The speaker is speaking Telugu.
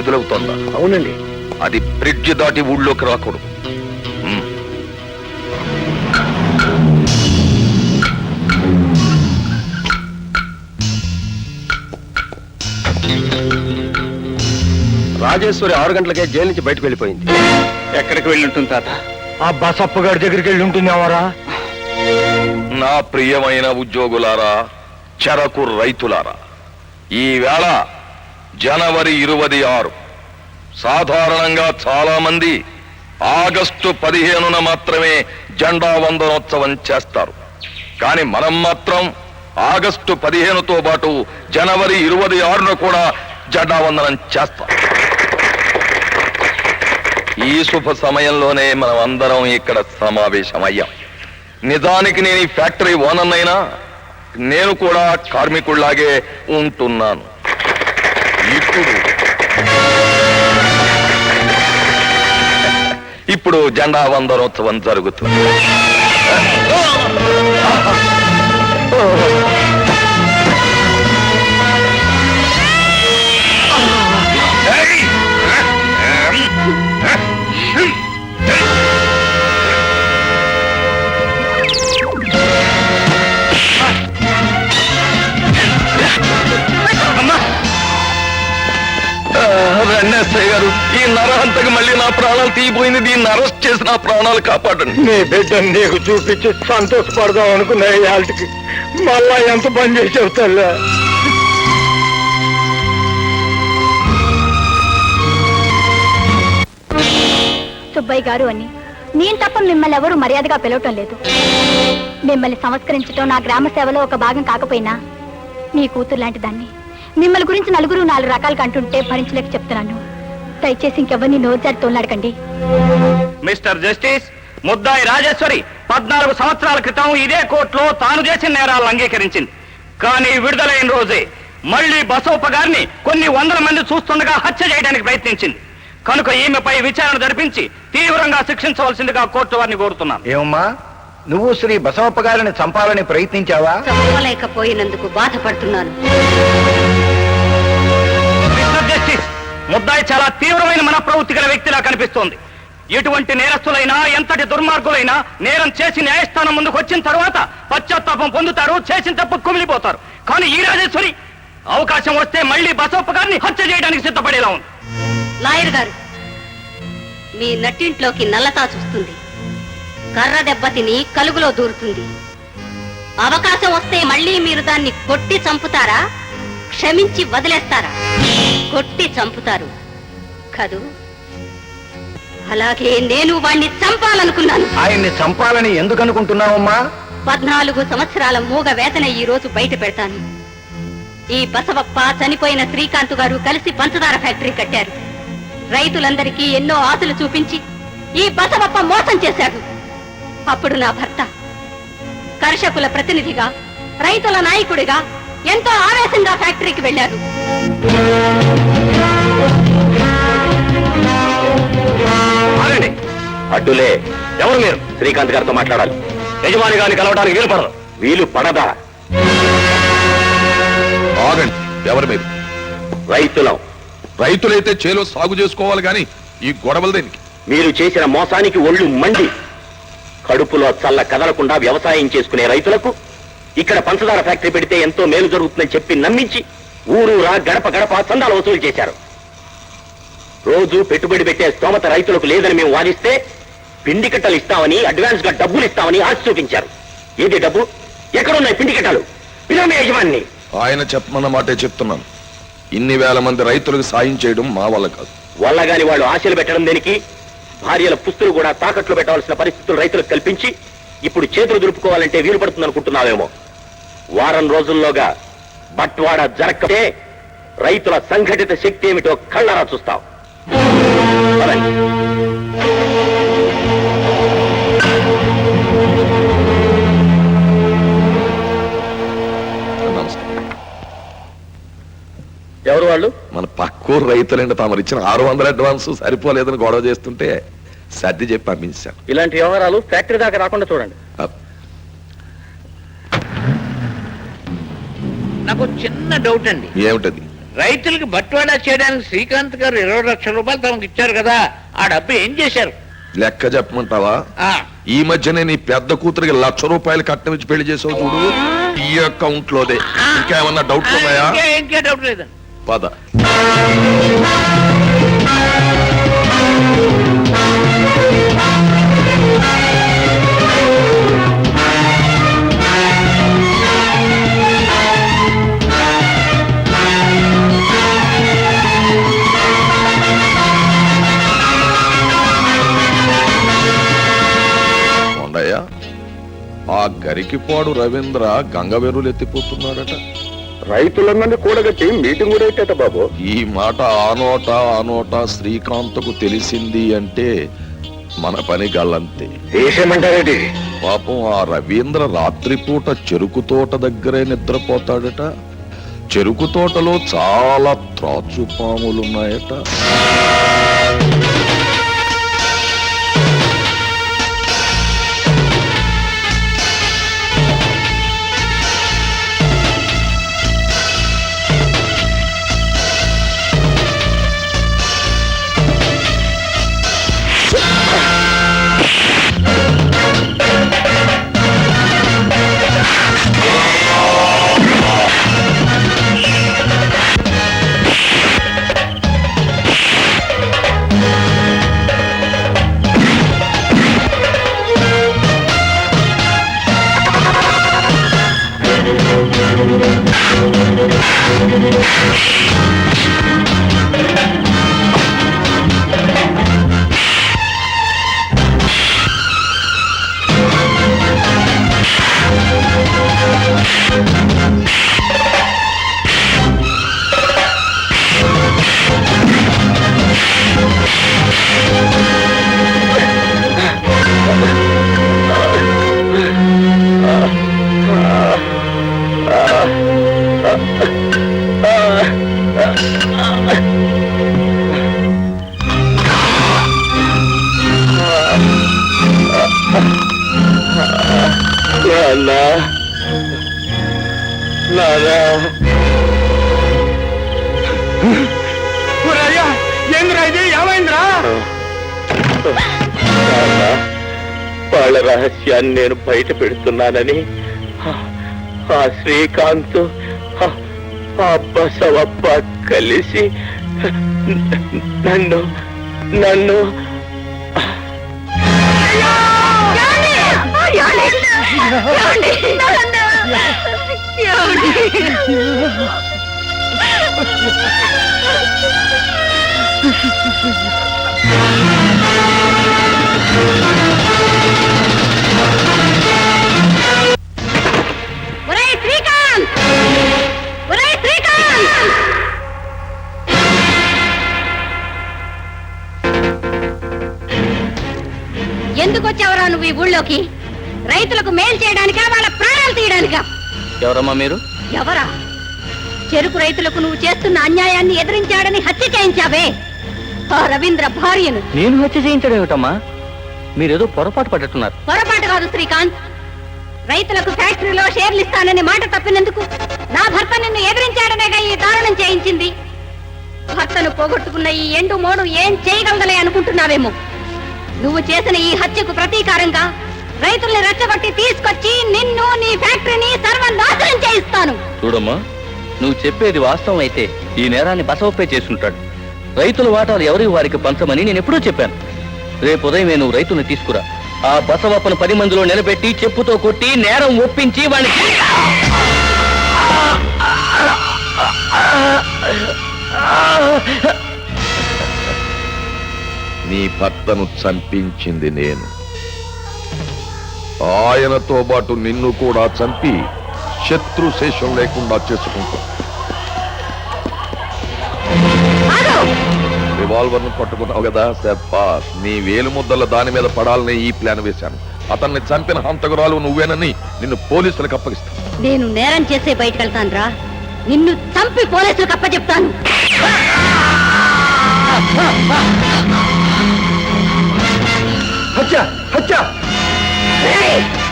విడుదలవుతోందా? అవునండి. అది బ్రిడ్జ్ దాటి ఊళ్ళోకి రాకూడదు. రాజేశ్వరి ఆరు గంటలకే జైలు నుంచి బయటకు వెళ్ళిపోయింది. ఎక్కడికి వెళ్ళి ఉంటుంది తాత? ఆ బసప్ప గారి దగ్గరికి వెళ్ళి ఉంటుందేమోరా నా ప్రియమైన ఉద్యోగులారా చెరకు రైతులారా ఈ వేళ జనవరి ఇరవై ఆరు. సాధారణంగా చాలామంది ఆగస్టు పదిహేనున మాత్రమే జెండా వందనోత్సవం చేస్తారు. కానీ మనం మాత్రం ఆగస్టు పదిహేనుతో పాటు జనవరి ఇరవై ఆరున కూడా జెండా వందనం చేస్తాం. ఈ శుభ సమయంలోనే మనం అందరం ఇక్కడ సమావేశమయ్యాం. నిజానికి నేను ఈ ఫ్యాక్టరీ ఓనర్ అయినా నేను కూడా కార్మికుల్లాగే ఉంటున్నాను. ఇప్పుడు. ఇప్పుడు జెండా వందనోత్సవం జరుగుతుంది. ప్రాణాలు తీయబోయింది దీన్ని అరెస్ట్ చేసి నా ప్రాణాలు కాపాడండి. నీ బిడ్డను నీకు చూపించి సంతోషపడదాం అనుకున్న ఇవాళకి మళ్ళా ఎంత పని చేసావు తల్లి? సుబ్బయ్య గారు అని. నేను తప్ప మిమ్మల్ని ఎవరు మర్యాదగా పిలవటం లేదు. మిమ్మల్ని సంస్కరించటం నా గ్రామ సేవలో ఒక భాగం కాకపోయినా మీ కూతురు లాంటి దాన్ని. మిమ్మల్ని గురించి నలుగురు నాలుగు రకాలుగా అంటుంటే భరించలేక చెప్తున్నాను. దయచేసి ఇంకెవరిని నోరు జారి తోలాడకండి మిస్టర్ జస్టిస్ ముద్దాయి రాజేశ్వరి పద్నాలుగు సంవత్సరాల క్రితం ఇదే కోర్టులో తాను చేసిన నేరాలను అంగీకరించింది. కానీ విడుదలైన రోజే మళ్ళీ బసోప గారిని కొన్ని వందల మంది చూస్తుండగా హత్య చేయడానికి ప్రయత్నించింది. కనుక ఈమెపై విచారణ జరిపించి తీవ్రంగా శిక్షించవలసిందిగా కోర్టు వారిని కోరుతున్నాను. ఏమమ్మా? నువ్వు శ్రీ బసవప్ప గారిని చంపాలని ప్రయత్నించావా? చంపలేకపోయినందుకు బాధపడుతున్నాను. చాలా తీవ్రమైన మనప్రవృత్తి గల వ్యక్తిలా కనిపిస్తోంది. ఎటువంటి నేరస్తులైనా ఎంతటి దుర్మార్గులైనా నేరం చేసి న్యాయస్థానం ముందుకు వచ్చిన తర్వాత పశ్చాత్తాపం పొందుతారు చేసిన తప్పు కుమిలిపోతారు. కానీ ఈ రాజేశ్వరి అవకాశం వస్తే మళ్ళీ బసప్ప గారిని హత్య చేయడానికి సిద్ధపడేలా ఉంది. లాయర్ గారు మీ నట్టింట్లోకి నల్లతా చూస్తుంది. కర్ర దెబ్బతిని కలుగులో దూరుతుంది. అవకాశం వస్తే మళ్ళీ మీరు దాన్ని కొట్టి చంపుతారా? క్షమించి వదిలేస్తారా? కొట్టి చంపుతారు. కదూ. అలాగే నేను వాణ్ణి చంపాలనుకున్నాను. ఆయన్ని చంపాలని ఎందుకు అనుకుంటున్నావమ్మా పద్నాలుగు సంవత్సరాల మూగ వేతన ఈ రోజు బయట పెడతాను. ఈ బసవప్ప చనిపోయిన శ్రీకాంత్ గారు కలిసి పంచదార ఫ్యాక్టరీ కట్టారు. రైతులందరికీ ఎన్నో ఆశలు చూపించి ఈ బసవప్ప మోసం చేశాడు. అప్పుడు నా భర్త కర్షకుల ప్రతినిధిగా రైతుల నాయకుడిగా ఎంతో ఆవేశంగా ఫ్యాక్టరీకి వెళ్ళారు అడ్డులే. ఎవరు మీరు? శ్రీకాంత్ గారితో మాట్లాడాలి. యజమాని గారిని కలవడానికి వీలు పడదు. వీలు పడదా? ఆగండి. ఎవరు మీరు? రైతులం. రైతులైతే చేలో సాగు చేసుకోవాలి కానీ ఈ గొడవలు దేనికి? మీరు చేసిన మోసానికి ఒళ్ళు మండి. కడుపులో చల్ల కదలకుండా వ్యవసాయం చేసుకునే రైతులకు ఇక్కడ పంచదార ఫ్యాక్టరీ పెడితే ఎంతో మేలు జరుగుతుందని చెప్పి నమ్మించి ఊరూరా గడప గడప చందాలు వసూలు చేశారు. రోజు పెట్టుబడి పెట్టే స్తోమత రైతులకు లేదని మేము వాదిస్తే పిండి కట్టలు ఇస్తామని అడ్వాన్స్గా డబ్బులు ఇస్తామని ఆశ చూపించారు. ఏది డబ్బు? ఎక్కడున్నాయి పిండి కట్టలు? పిలవమే యజమాని! ఆయన చెప్పమన్న మాటే చెప్తున్నాను. ఇన్ని వేల మంది రైతులకు సాయం చేయడం మా వల్ల కాదు. వల్లగాని వాళ్ళు ఆశలు పెట్టడం దేనికి? భార్యల పుస్తులు కూడా తాకట్లు పెట్టవలసిన పరిస్థితులు రైతులకు కల్పించి ఇప్పుడు చేతులు దులుపుకోవాలంటే వీలు పడుతుంది అనుకుంటున్నావేమో వారం రోజుల్లోగా బట్వాడా జరగకే రైతుల సంఘటిత శక్తి ఏమిటో కళ్ళారా చూస్తావు. మన పక్కూరు రైతులంటే తమరు ఇచ్చిన ఆరు వందల అడ్వాన్స్ సరిపోలేదని గొడవ చేస్తుంటే సర్ది చెప్పి పంపించాను ఇలాంటి వ్యవహారాలు ఫ్యాక్టరీ దాకా రాకుండా చూడండి. నాకు చిన్న డౌట్ అండి. ఏమిటది? రైతులకు బట్వాడా చేయడానికి శ్రీకాంత్ గారు ఇరవై లక్షల రూపాయలు తమకు ఇచ్చారు కదా ఆ డబ్బు ఏం చేశారు? లెక్క చెప్పమంటావా? ఆ. ఈ మధ్యనే నీ పెద్ద కూతురికి లక్ష రూపాయలు కట్నం ఇచ్చి పెళ్ళి చేసావు చూడు. ఈ అకౌంట్ లోదే ఇంకా ఏమన్నా డౌట్ ఉన్నాయా? ఇంకా ఇంకా డౌట్ లేదండి. పద. ఆ గరికిపాడు రవీంద్ర గంగవెరులు ఎత్తిపోతున్నాడట రైతులందరినీ కూడగట్టి మీటింగ్ కూడా పెట్టేట బాబు. ఈ మాట ఆ నోట ఆ నోట శ్రీకాంత్కు తెలిసింది అంటే మన పని గల్లంతే. దేశమంటారేంటి పాపం ఆ రవీంద్ర రాత్రిపూట చెరుకు తోట దగ్గరే నిద్రపోతాడట. చెరుకు తోటలో చాలా త్రాచు పాములున్నాయట ఏంద్రా ఇది? ఏమైందిరా? వాళ్ళ రహస్యాన్ని నేను బయట పెడుతున్నానని. ఆ- శ్రీకాంత్ ఆ- బసవప్ప కలిసి నన్ను నన్ను శ్రీకాంత్ ఎందుకు వచ్చావురా నువ్వు ఈ ఊళ్ళోకి? రైతులకు మేలు చేయడానికా వాళ్ళ ప్రాణాలు తీయడానికా? ఎవరమ్మా మీరు? ఎవరా? చెరుకు రైతులకు నువ్వు చేస్తున్న అన్యాయాన్ని ఎదిరించాడని హత్య చేయించావే. ఆ రవీంద్ర భార్యను. నేను హత్య చేయించడం ఏమిటమ్మా? మీరేదో పొరపాటు పడ్డట్టున్నారు. పొరపాటు కాదు శ్రీకాంత్. రైతులకు ఫ్యాక్టరీలో షేర్లు ఇస్తానని మాట తప్పినందుకు నా భర్త నిన్ను ఎదిరించాడనేగా ఈ దారుణం చేయించింది. భర్తను పోగొట్టుకున్న ఈ ఎండు మోడు ఏం చేయగలదలే అనుకుంటున్నావేమో. నువ్వు చేసిన ఈ హత్యకు ప్రతీకారంగా రైతుల్ని రెచ్చగొట్టి తీసుకొచ్చి నిన్ను నీ ఫ్యాక్టరీని సర్వనాశనం చేయిస్తాను. చూడమ్మా నువ్వు చెప్పేది వాస్తవం అయితే ఈ నేరాన్ని బసవప్పే చేసుకుంటాడు రైతుల వాటాలు ఎవరి వారికి పంచమని నేను ఎప్పుడూ చెప్పాను. రేపు ఉదయమే నువ్వు రైతుల్ని తీసుకురా. ఆ బసవప్పను పది మందిలో నిలబెట్టి చెప్పుతో కొట్టి నేరం ఒప్పించి వాడిని నీ భర్తను చంపించింది నేను. ఆయనతో పాటు నిన్ను కూడా చంపి శత్రు శేషం లేకుండా చేసుకుంటా. రివాల్వర్ను పట్టుకున్నావు కదా సెప్పాస్ నీ వేలు ముద్దల దాని మీద పడాలని ఈ ప్లాన్ వేశాను. అతన్ని చంపిన హంతకురాలు నువ్వేనని నిన్ను పోలీసులకు అప్పగిస్తాను. నేను నేరం చేసే బయటకు వెళ్తాను రా నిన్ను చంపి పోలీసులకు అప్పచెప్తాను. హత్య! హత్య! Hey!